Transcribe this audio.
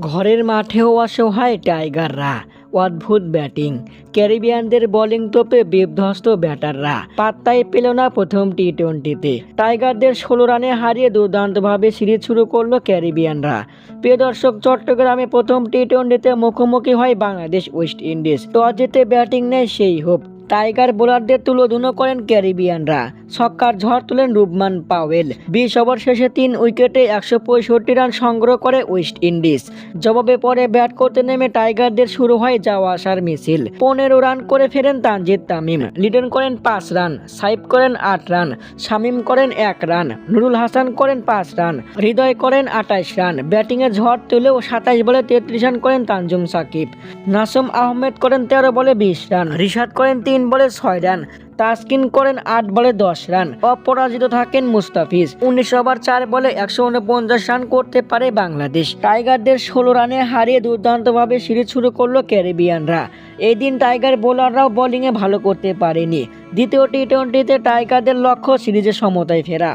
ঘরের মাঠেও অসহায় টাইগাররা। অদ্ভুত ব্যাটিং। ক্যারিবিয়ানদের বোলিং তোপে বিধ্বস্ত ব্যাটাররা। পাত্তাই পেল না প্রথম টি টোয়েন্টিতে টাইগারদের ষোলো রানে হারিয়ে দুর্দান্তভাবে সিরিজ শুরু করল ক্যারিবিয়ানরা। প্রিয় দর্শক, চট্টগ্রামে প্রথম টি টোয়েন্টিতে মুখোমুখি হয় বাংলাদেশ ওয়েস্ট ইন্ডিজ। টস জিতে ব্যাটিং নেয় সেই হোপ। টাইগার বোলারদের তুলো তুলোধুনো করেন ক্যারিবিয়ানরা। ছক্কার ঝড় তোলেন রুবমান পাওয়েল। বিশ ওভার শেষে তিন উইকেটে একশো পঁয়ষট্টি রান সংগ্রহ করে ওয়েস্ট ইন্ডিজ। জবাবে পরে ব্যাট করতে নেমে টাইগারদের শুরু হয় যাওয়া আসার মিছিল। পনেরো রান করে ফেরেন তানজিদ তামিম। লিডেন করেন পাঁচ রান, সাইফ করেন আট রান, শামিম করেন এক রান, নুরুল হাসান করেন পাঁচ রান, হৃদয় করেন আঠাইশ রান। ব্যাটিংয়ে ঝড় তুলেও সাতাইশ বলে তেত্রিশ রান করেন তানজুম সাকিব। নাসুম আহমেদ করেন তেরো বলে বিশ রান, রিশাদ করেন তিন বলে ছয় রান, তাসকিন করেন আট বলে দশ রান। অপরাজিত থাকেন মুস্তাফিজ। উনিশ ওভার চার বলে একশো উনপঞ্চাশ রান করতে পারে বাংলাদেশ। টাইগারদের ষোলো রানে হারিয়ে দুর্দান্তভাবে সিরিজ শুরু করল ক্যারিবিয়ানরা। এই দিন টাইগার বোলাররাও বোলিংয়ে ভালো করতে পারেনি। দ্বিতীয় টি টোয়েন্টিতে টাইগারদের লক্ষ্য সিরিজে সমতায় ফেরা।